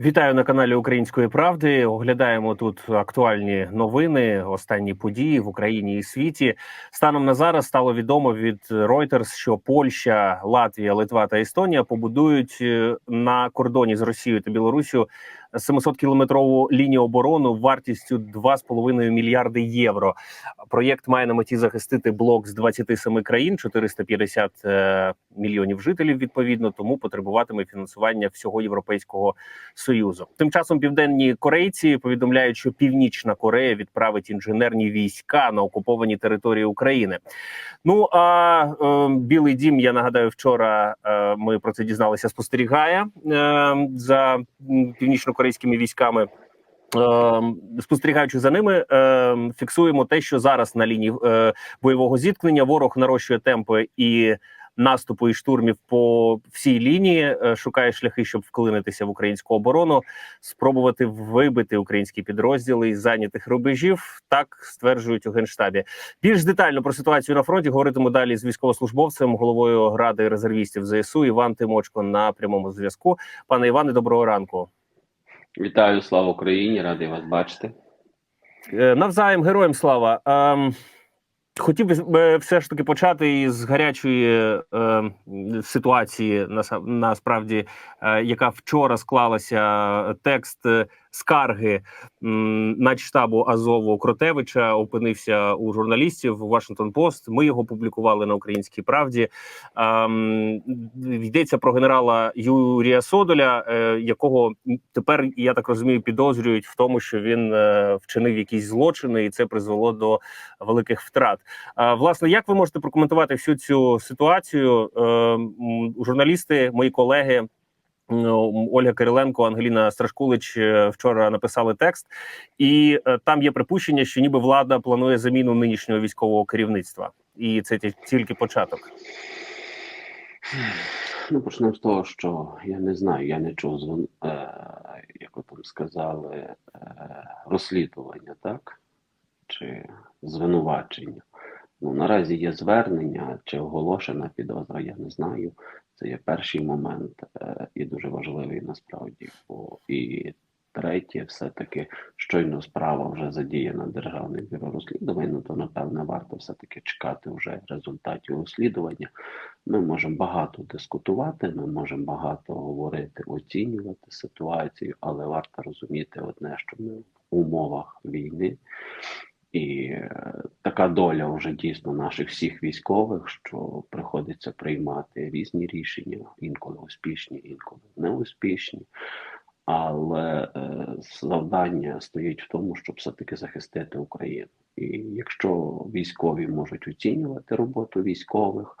Вітаю на каналі Української правди. Оглядаємо тут актуальні новини, останні події в Україні і світі. Станом на зараз стало відомо від Reuters, що Польща, Латвія, Литва та Естонія побудують е, на кордоні з Росією та Білорусію 700 кілометрову лінію оборону вартістю 2,5 мільярди євро. Проєкт має на меті захистити блок з 27 країн, 450 е, мільйонів жителів. Відповідно, тому потребуватиме фінансування всього європейського союзу. Тим часом південні корейці повідомляють, що Північна Корея відправить інженерні війська на окуповані території України. Ну а е, Білий Дім, я нагадаю, вчора е, ми про це дізналися. Спостерігає е, за м, північно-корейськими військами. Е, Спостерігаючи за ними, е, фіксуємо те, що зараз на лінії е, бойового зіткнення ворог нарощує темпи і наступу і штурмів по всій лінії, е, шукає шляхи, щоб вклинитися в українську оборону, спробувати вибити українські підрозділи із зайнятих рубежів. Так стверджують у генштабі. Більш детально про ситуацію на фронті говоритиму далі з військовослужбовцем, головою ради резервістів ЗСУ Іван Тимочко на прямому зв'язку. Пане Іване, доброго ранку. Вітаю, слава Україні! Радий вас бачити. Е, Навзаєм героям слава. Ем, хотів би е, все ж таки почати із гарячої е, ситуації, насправді, е, яка вчора склалася. Текст е, скарги м, начштабу Азову Кротевича опинився у журналістів Washington Post. Ми його публікували на українській правді. Ем, йдеться про генерала Юрія Содоля, е, якого тепер я так розумію, підозрюють в тому, що він е, вчинив якісь злочини, і це призвело до великих втрат. А, власне, як ви можете прокоментувати всю цю ситуацію? Е, журналісти, мої колеги. Ольга Кириленко, Ангеліна Страшкулич е, вчора написали текст, і е, там є припущення, що ніби влада планує заміну нинішнього військового керівництва, і це тільки початок. Ну, почнемо з того, що я не знаю, я не чув звон, е, як ви там сказали, е, розслідування, так? Чи звинувачення. Ну, наразі є звернення чи оголошена підозра, я не знаю. Це є перший момент е, і дуже важливий насправді. Бо і третє, все-таки щойно справа вже задіяна Державним бюро розслідувань, ну то напевне варто все-таки чекати вже результатів розслідування. Ми можемо багато дискутувати, ми можемо багато говорити, оцінювати ситуацію, але варто розуміти одне, що ми в умовах війни. І е, така доля вже дійсно наших всіх військових, що приходиться приймати різні рішення, інколи успішні, інколи неуспішні. Але е, завдання стоїть в тому, щоб все-таки захистити Україну. І якщо військові можуть оцінювати роботу військових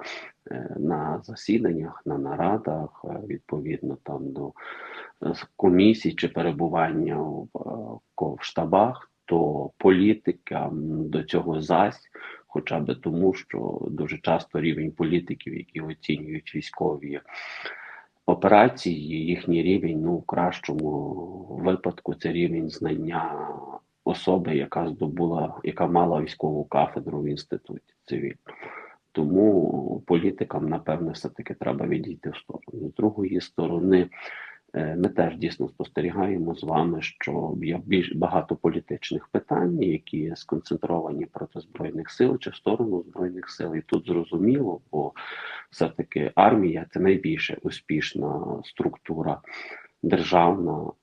е, на засіданнях, на нарадах, відповідно там до комісій чи перебування в штабах, то політикам до цього зась, хоча би тому, що дуже часто рівень політиків, які оцінюють військові операції, їхній рівень, ну в кращому випадку, це рівень знання особи, яка здобула, яка мала військову кафедру в інституті цивільному. Тому політикам, напевне, все-таки треба відійти в сторону. З другої сторони, ми теж дійсно спостерігаємо з вами, що є більш багато політичних питань, які сконцентровані проти збройних сил чи в сторону збройних сил. І тут зрозуміло, бо все-таки армія це найбільше успішна структура державна в,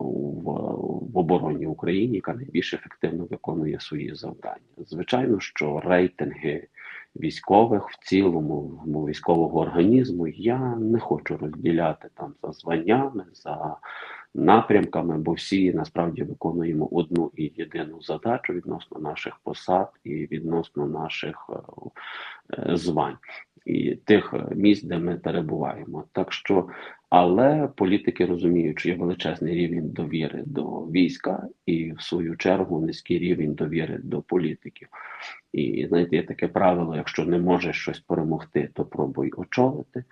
в обороні України, яка найбільш ефективно виконує свої завдання. Звичайно, що рейтинги військових в цілому ну, військового організму. Я не хочу розділяти там за званнями, за напрямками, бо всі насправді виконуємо одну і єдину задачу відносно наших посад і відносно наших е, звань і тих місць, де ми перебуваємо. Так що, але політики розуміють, що є величезний рівень довіри до війська, і в свою чергу низький рівень довіри до політиків. І знаєте, є таке правило: якщо не можеш щось перемогти, то пробуй очолити.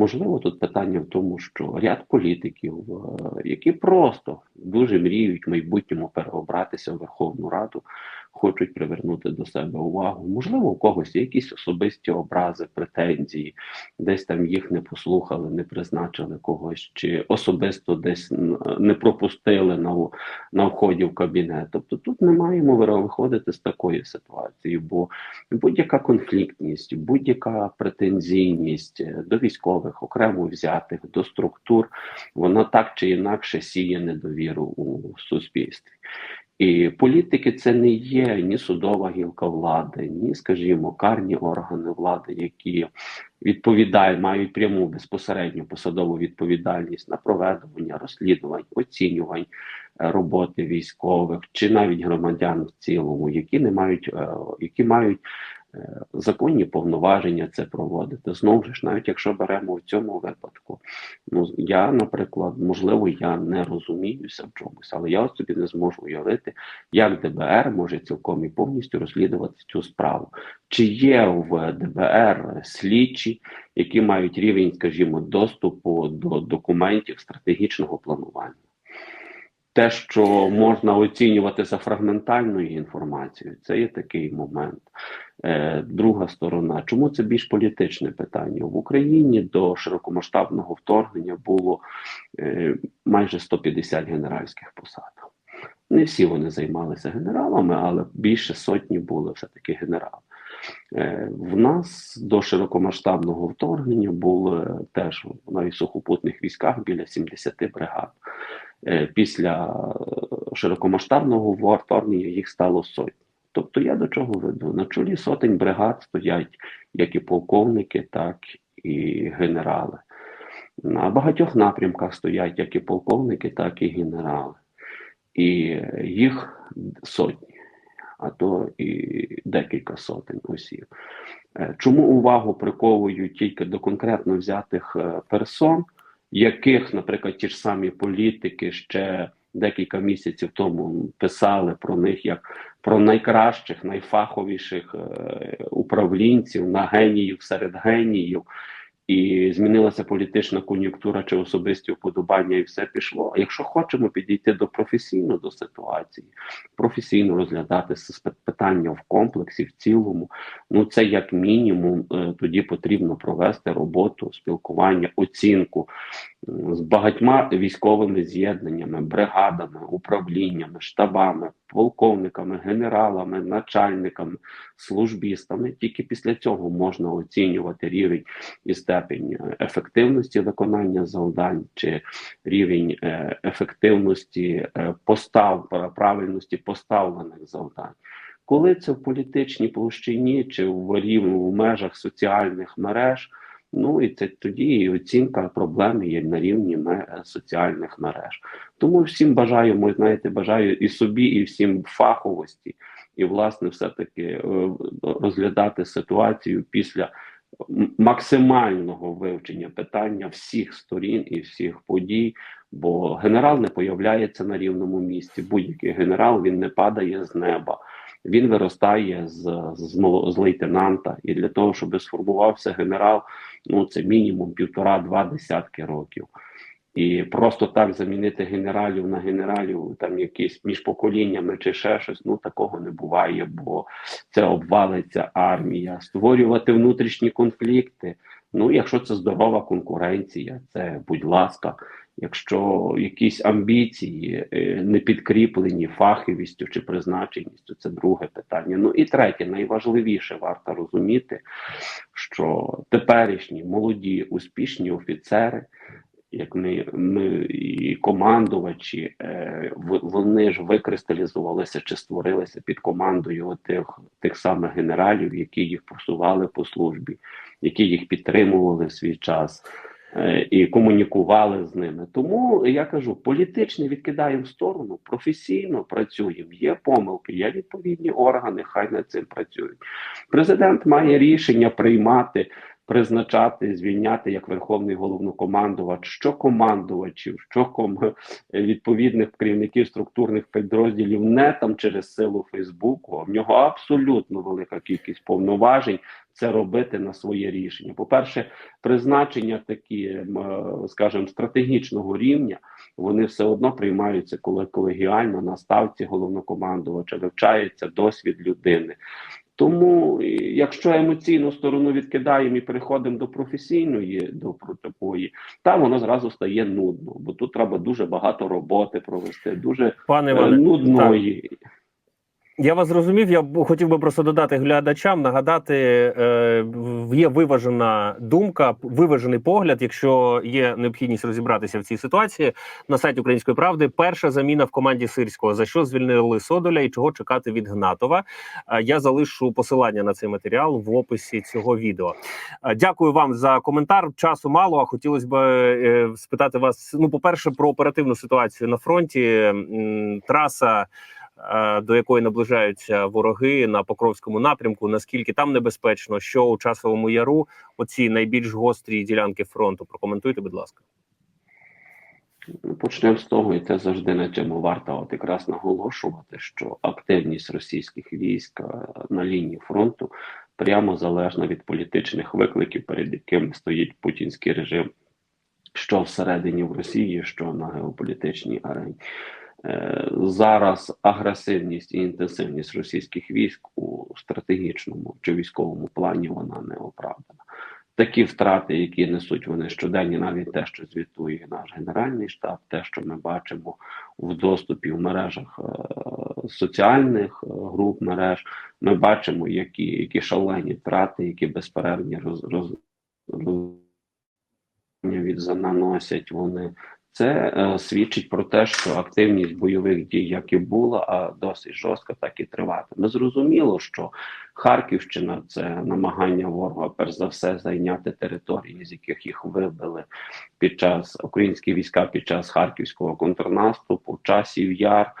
Можливо, тут питання в тому, що ряд політиків, е, які просто дуже мріють в майбутньому переобратися в Верховну Раду, хочуть привернути до себе увагу. Можливо, у когось є якісь особисті образи, претензії, десь там їх не послухали, не призначили когось, чи особисто десь не пропустили на, на вході в кабінет. Тобто тут не маємо виходити з такої ситуації, бо будь-яка конфліктність, будь-яка претензійність до військових, окремо взятих, до структур, вона так чи інакше сіє недовіру у суспільстві. І політики це не є ні судова гілка влади, ні, скажімо, карні органи влади, які відповідають, мають пряму безпосередню посадову відповідальність на проведення розслідувань, оцінювань е, роботи військових чи навіть громадян в цілому, які не мають, е, які мають законні повноваження це проводити. Знову ж, навіть якщо беремо в цьому випадку, ну я, наприклад, можливо, я не розуміюся в чомусь, але я собі не зможу уявити, як ДБР може цілком і повністю розслідувати цю справу. Чи є в ДБР слідчі, які мають рівень, скажімо, доступу до документів стратегічного планування? Те, що можна оцінювати за фрагментальною інформацією, це є такий момент. Е, друга сторона, чому це більш політичне питання? В Україні до широкомасштабного вторгнення було е, майже 150 генеральських посад. Не всі вони займалися генералами, але більше сотні були все-таки генерали. Е, В нас до широкомасштабного вторгнення було теж навіть сухопутних військах біля 70 бригад. Е, Після е, широкомасштабного вторгнення їх стало сотні. Тобто я до чого веду? На чолі сотень бригад стоять як і полковники, так і генерали. На багатьох напрямках стоять як і полковники, так і генерали. І їх сотні, а то і декілька сотень осіб. Е, Чому увагу приковують тільки до конкретно взятих персон, яких, наприклад, ті ж самі політики ще декілька місяців тому писали про них як про найкращих, найфаховіших е, управлінців на геніїв серед геніїв. І змінилася політична кон'юнктура чи особисті вподобання, і все пішло. А якщо хочемо підійти до професійно до ситуації, професійно розглядати питання в комплексі, в цілому, ну це як мінімум е, тоді потрібно провести роботу, спілкування, оцінку з багатьма військовими з'єднаннями, бригадами, управліннями, штабами, полковниками, генералами, начальниками, службістами. Тільки після цього можна оцінювати рівень і степень е, ефективності виконання завдань чи рівень е, ефективності е, постав пра- правильності поставлених завдань. Коли це в політичній площині чи в рівні в межах соціальних мереж, ну і це тоді і оцінка проблеми є на рівні соціальних мереж. Тому всім бажаю, ми знаєте, бажаю і собі, і всім фаховості, і власне, все-таки е, розглядати ситуацію після максимального вивчення питання всіх сторін і всіх подій. Бо генерал не появляється на рівному місці. Будь-який генерал він не падає з неба. Він виростає з, з, з лейтенанта, і для того, щоб сформувався генерал, ну це мінімум півтора-два десятки років. І просто так замінити генералів на генералів, там якісь між поколіннями чи ще щось, ну такого не буває, бо це обвалиться армія. Створювати внутрішні конфлікти. Ну, якщо це здорова конкуренція, це будь ласка. Якщо якісь амбіції е, не підкріплені фаховістю чи призначеністю, це друге питання. Ну і третє, найважливіше варто розуміти, що теперішні молоді успішні офіцери, як ми, ми і командувачі, е, вони ж викристалізувалися чи створилися під командою тих, тих самих генералів, які їх просували по службі, які їх підтримували в свій час. Е, І комунікували з ними. Тому я кажу, політичне відкидаємо в сторону, професійно працюємо. Є помилки, є відповідні органи, хай над цим працюють. Президент має рішення приймати призначати, звільняти як верховний головнокомандувач, що командувачів, що ком відповідних керівників структурних підрозділів не там через силу Фейсбуку. В нього абсолютно велика кількість повноважень це робити на своє рішення. По перше, призначення такі, м, е, скажімо, стратегічного рівня, вони все одно приймаються коли колегіально на ставці головнокомандувача, вивчається досвід людини. Тому, якщо емоційну сторону відкидаємо і переходимо до професійної, до такої, там воно зразу стає нудно, бо тут треба дуже багато роботи провести, дуже Пане е, Іване, нудної. Я вас зрозумів. Я хотів би просто додати глядачам, нагадати, е, є виважена думка, виважений погляд. Якщо є необхідність розібратися в цій ситуації на сайті Української правди. Перша заміна в команді Сирського. За що звільнили Содоля і чого чекати від Гнатова? Е, Я залишу посилання на цей матеріал в описі цього відео. Е, Дякую вам за коментар. Часу мало. А хотілося б е, спитати вас. Ну, по перше, про оперативну ситуацію на фронті. Траса до якої наближаються вороги на Покровському напрямку. Наскільки там небезпечно, що у часовому яру оці найбільш гострі ділянки фронту? Прокоментуйте, будь ласка. Почнемо з того, і це завжди на цьому варто от якраз наголошувати, що активність російських військ е, на лінії фронту прямо залежна від політичних викликів, перед якими стоїть путінський режим, що всередині в Росії, що на геополітичній арені. Е, Зараз агресивність і інтенсивність російських військ у стратегічному чи військовому плані вона не оправдана. Такі втрати, які несуть вони щоденні, навіть те, що звітує наш генеральний штаб, те, що ми бачимо в доступі в мережах е, соціальних е, груп мереж, ми бачимо, які, які шалені втрати, які безперервні роз, роз, роз, від наносять вони. Це е, свідчить про те, що активність бойових дій, як і була, а досить жорстка, так і триватиме. Зрозуміло, що Харківщина це намагання ворога, перш за все, зайняти території, з яких їх вибили під час українські війська під час харківського контрнаступу, часів яр.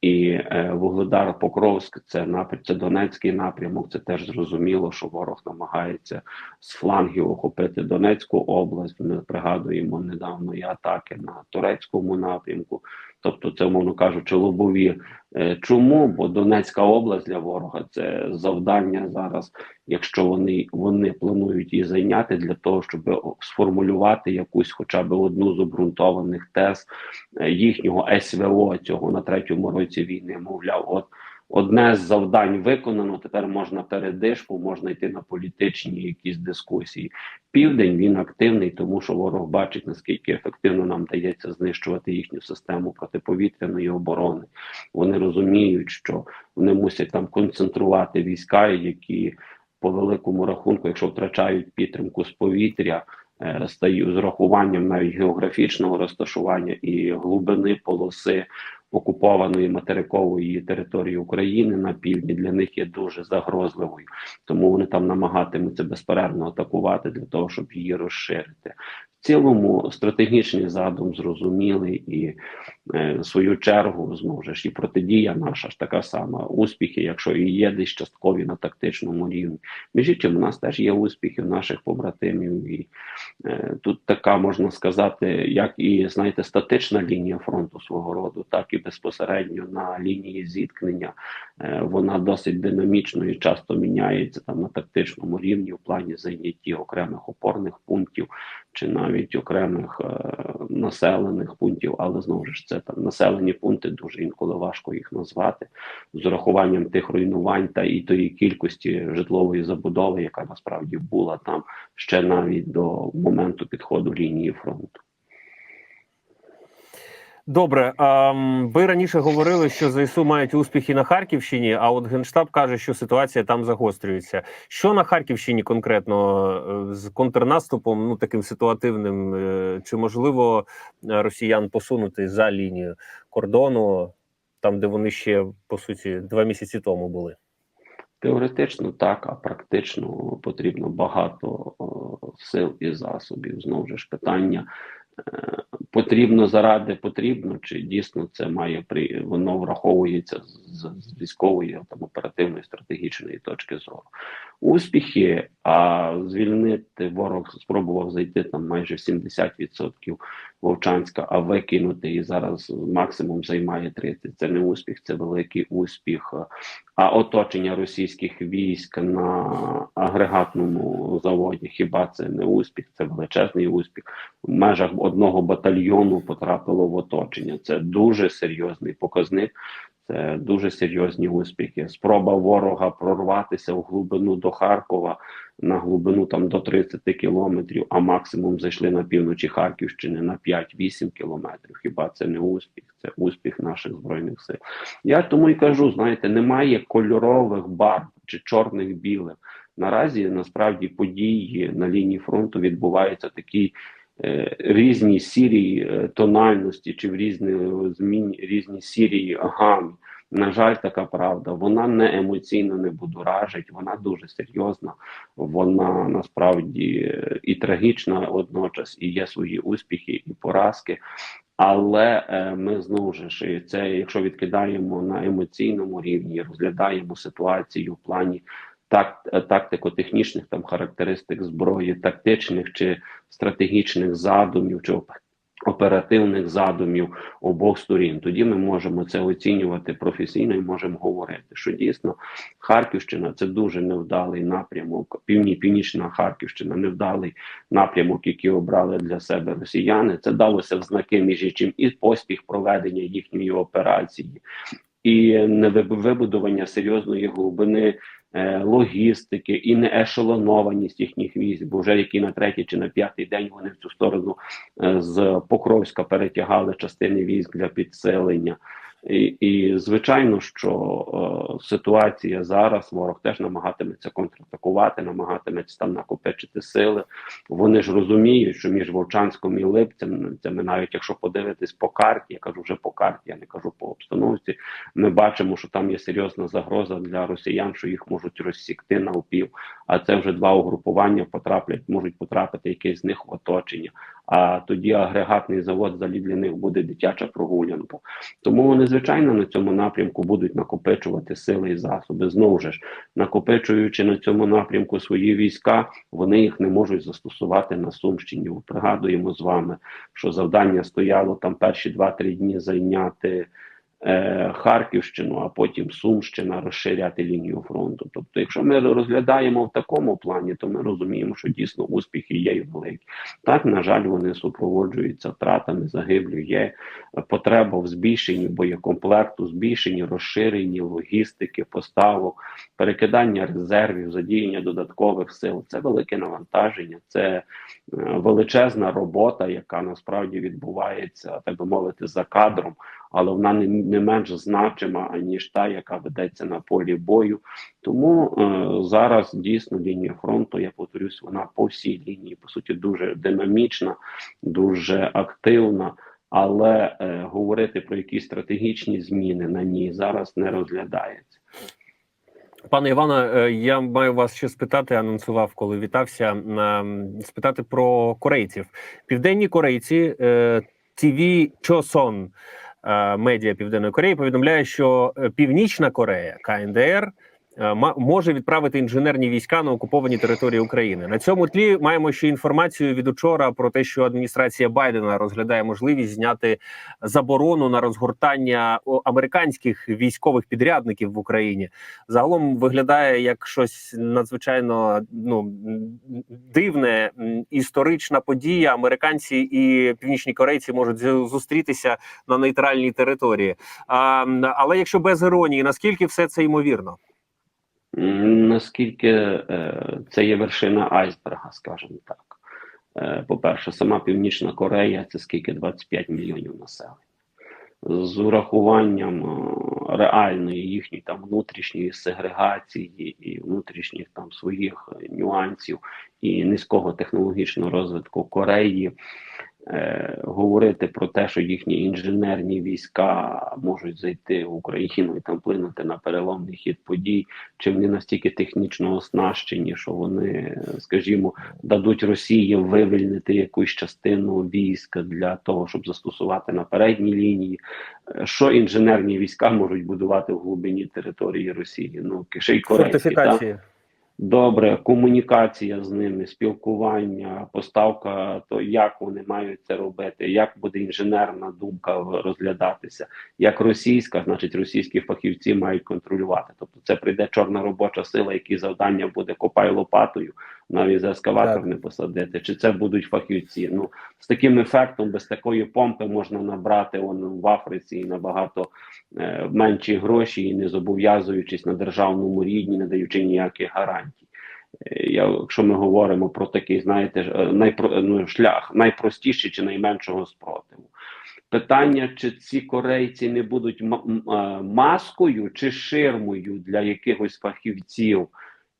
І е, Вугледар Покровськ, це напрям, це Донецький напрямок. Це теж зрозуміло, що ворог намагається з флангів охопити Донецьку область. Ми пригадуємо недавно і атаки на турецькому напрямку. Тобто, це, мовно кажучи, лобові. Е, Чому? Бо Донецька область для ворога це завдання зараз, якщо вони, вони планують її зайняти для того, щоб сформулювати якусь, хоча б одну з обґрунтованих тез е, їхнього СВО цього на третьому році війни. Мовляв, от одне з завдань виконано. Тепер можна передишку, можна йти на політичні якісь дискусії. Південь він активний, тому що ворог бачить наскільки ефективно нам дається знищувати їхню систему протиповітряної оборони. Вони розуміють, що вони мусять там концентрувати війська, які по великому рахунку, якщо втрачають підтримку з повітря. е, Стають з рахуванням навіть географічного розташування і глибини полоси окупованої материкової території України на півдні для них є дуже загрозливою, тому вони там намагатимуться безперервно атакувати для того, щоб її розширити. В цілому стратегічний задум зрозумілий і е, свою чергу ж і протидія наша ж така сама. Успіхи, якщо і є десь часткові на тактичному рівні. Між іншим, у нас теж є успіхи в наших побратимів, і е, тут така можна сказати, як і знаєте, статична лінія фронту свого роду, так і безпосередньо на лінії зіткнення. Е, вона досить динамічно і часто міняється там на тактичному рівні в плані зайняття окремих опорних пунктів чи навіть окремих е, населених пунктів, але знову ж це там населені пункти дуже інколи важко їх назвати з урахуванням тих руйнувань та і тої кількості житлової забудови, яка насправді була там ще навіть до моменту підходу лінії фронту. Добре, ви раніше говорили, що ЗСУ мають успіхи на Харківщині, а от Генштаб каже, що ситуація там загострюється. Що на Харківщині конкретно е, з контрнаступом, ну таким ситуативним, е, чи можливо е, росіян посунути за лінію кордону, там де вони ще по суті два місяці тому були? Теоретично так, а практично потрібно багато сил і засобів. Знову ж питання потрібно заради потрібно, чи дійсно це має при воно враховується з, з військової там оперативної стратегічної точки зору. Успіхи, а звільнити ворог спробував зайти там майже в 70% Вовчанська, а викинути і зараз максимум займає 30. Це не успіх, це великий успіх. А оточення російських військ на агрегатному заводі. Хіба це не успіх? Це величезний успіх. В межах одного батальйону потрапило в оточення. Це дуже серйозний показник. Це дуже серйозні успіхи. Спроба ворога прорватися в глибину до Харкова на глибину там до 30 кілометрів, а максимум зайшли на півночі Харківщини на 5-8 кілометрів. Хіба це не успіх? Це успіх наших збройних сил. Я тому і кажу: знаєте, немає кольорових барв чи чорних білих. Наразі насправді події на лінії фронту відбуваються такі. Е, Різні сірі е, тональності чи в різні змін різні сірі гамі. На жаль, така правда. Вона не емоційно не будоражить, вона дуже серйозна. Вона насправді е, і трагічна водночас, і є свої успіхи і поразки. Але е, ми знову ж це, якщо відкидаємо на емоційному рівні, розглядаємо ситуацію в плані так, тактико-технічних там характеристик зброї, тактичних чи стратегічних задумів, чи оперативних задумів обох сторін. Тоді ми можемо це оцінювати професійно і можемо говорити, що дійсно Харківщина це дуже невдалий напрямок. Півні північна Харківщина невдалий напрямок, який обрали для себе росіяни. Це далося в знаки між іншим і поспіх проведення їхньої операції, і невибудування серйозної глибини. Е, Логістики і неешелонованість їхніх військ, бо вже які на третій чи на п'ятий день вони в цю сторону е, з Покровська перетягали частини військ для підсилення. І, і звичайно, що е, ситуація зараз ворог теж намагатиметься контратакувати, намагатиметься там накопичити сили. Вони ж розуміють, що між Вовчанськом і Липцем, це ми навіть якщо подивитись по карті, я кажу вже по карті, я не кажу по обстановці. Ми бачимо, що там є серйозна загроза для росіян, що їх можуть розсікти на опів. А це вже два угрупування потраплять, можуть потрапити якесь з них в оточення. А тоді агрегатний завод взагалі для них буде дитяча прогулянка. Тому вони, звичайно, на цьому напрямку будуть накопичувати сили і засоби. Знову ж, накопичуючи на цьому напрямку свої війська, вони їх не можуть застосувати на Сумщині. Пригадуємо з вами, що завдання стояло там перші 2-3 дні зайняти. Е, Харківщину, а потім Сумщина розширяти лінію фронту. Тобто, якщо ми розглядаємо в такому плані, то ми розуміємо, що дійсно успіхи є і великі. Так, на жаль, вони супроводжуються втратами, загиблі. Є потреба в збільшенні боєкомплекту, збільшенні, розширенні логістики, поставок, перекидання резервів, задіяння додаткових сил. Це велике навантаження, це е, величезна робота, яка насправді відбувається, так би мовити, за кадром, але вона не, не менш значима аніж та, яка ведеться на полі бою. Тому е, зараз дійсно лінія фронту, я повторюсь, вона по всій лінії по суті дуже динамічна, дуже активна. Але е, говорити про якісь стратегічні зміни на ній зараз не розглядається. Пане Іване, е, я маю вас ще спитати. Анонсував, коли вітався. Спитати про корейців. Південні корейці е, ТВ Чосон медіа Південної Кореї повідомляє, що е, Північна Корея КНДР е, може відправити інженерні війська на окуповані території України. На цьому тлі маємо ще інформацію від учора про те, що адміністрація Байдена розглядає можливість зняти заборону на розгортання американських військових підрядників в Україні. Загалом виглядає як щось надзвичайно ну дивне історична подія. Американці і північні корейці можуть зустрітися на нейтральній території. А, але якщо без іронії, наскільки все це ймовірно? Наскільки е, це є вершина айсберга, скажімо так. Е, По-перше, сама Північна Корея це скільки 25 мільйонів населення. З урахуванням е, реальної їхньої там внутрішньої сегрегації і внутрішніх там своїх нюансів і низького технологічного розвитку Кореї. Е, говорити про те, що їхні інженерні війська можуть зайти в Україну і там вплинути на переломний хід подій, чи вони настільки технічно оснащені, що вони, скажімо, дадуть Росії вивільнити якусь частину війська для того, щоб застосувати на передній лінії. Е, Що інженерні війська можуть будувати в глибині території Росії? Ну так? Фортифікації. Добре, комунікація з ними, спілкування, поставка, то як вони мають це робити, як буде інженерна думка розглядатися, як російська, значить російські фахівці мають контролювати. Тобто це прийде чорна робоча сила, які завдання буде копай лопатою, навіть за ескаватор Так. не посадити. Чи це будуть фахівці? Ну з таким ефектом, без такої помпи можна набрати он в Африці і набагато е, менші гроші, і не зобов'язуючись на державному рівні, не даючи ніяких гарантій. Е, Я, якщо ми говоримо про такий, знаєте, е, найпро, ну, шлях найпростіший чи найменшого спротиву. Питання, чи ці корейці не будуть е, маскою чи ширмою для якихось фахівців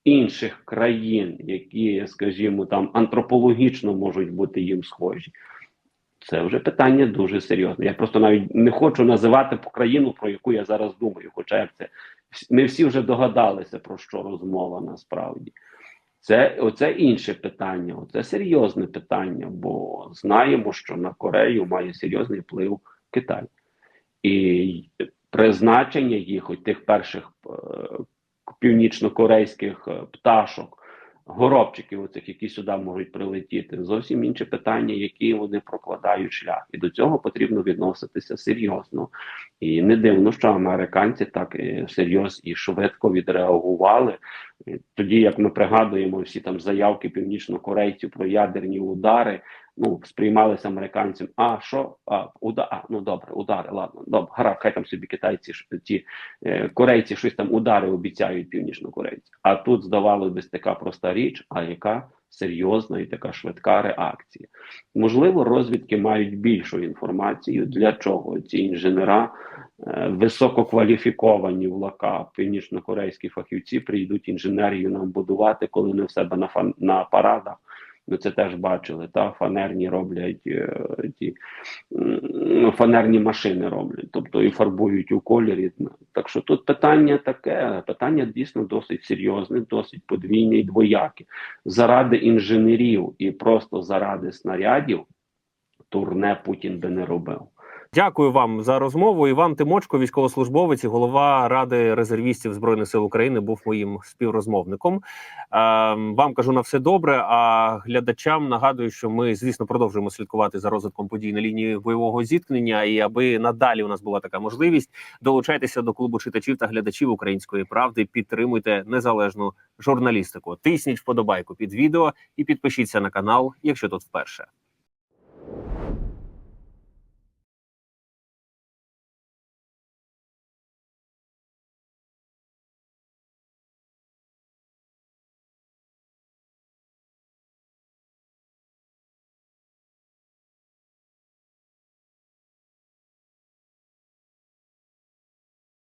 інших країн, які, скажімо, там антропологічно можуть бути їм схожі. Це вже питання дуже серйозне. Я просто навіть не хочу називати країну, про яку я зараз думаю. Хоча як це ми всі вже догадалися про що розмова насправді. Це оце інше питання, оце серйозне питання, бо знаємо, що на Корею має серйозний вплив Китай. І призначення їх, тих перших е, північно-корейських е, пташок, горобчиків, оцих, які сюди можуть прилетіти, зовсім інше питання, які вони прокладають шлях. І до цього потрібно відноситися серйозно. І не дивно, що американці так е, серйозно і швидко відреагували. Е, Тоді, як ми пригадуємо, всі там заявки північнокорейців про ядерні удари, ну сприймалися американцям. А що? А, уда... а ну добре, удари, ладно, добре, гаразд, хай там собі китайці ті е, корейці щось там удари обіцяють північнокорейці. А тут здавалося би така проста річ, а яка серйозна і така швидка реакція. Можливо, розвідки мають більшу інформацію, для чого ці інженера е, висококваліфіковані в лака північнокорейські фахівці прийдуть інженерію нам будувати, коли не в себе на фан на парадах. Ми це теж бачили. Та фанерні роблять е, ті ну, фанерні машини роблять, тобто і фарбують у кольорі. Так що тут питання таке, питання дійсно досить серйозне, досить подвійне і двояке. Заради інженерів і просто заради снарядів турне Путін би не робив. Дякую вам за розмову. Іван Тимочко, військовослужбовець, голова ради резервістів збройних сил України, був моїм співрозмовником. Е, вам кажу на все добре. А глядачам нагадую, що ми, звісно, продовжуємо слідкувати за розвитком подій на лінії бойового зіткнення. І аби надалі у нас була така можливість, долучайтеся до клубу читачів та глядачів української правди. Підтримуйте незалежну журналістику. Тисніть вподобайку під відео і підпишіться на канал, якщо тут вперше.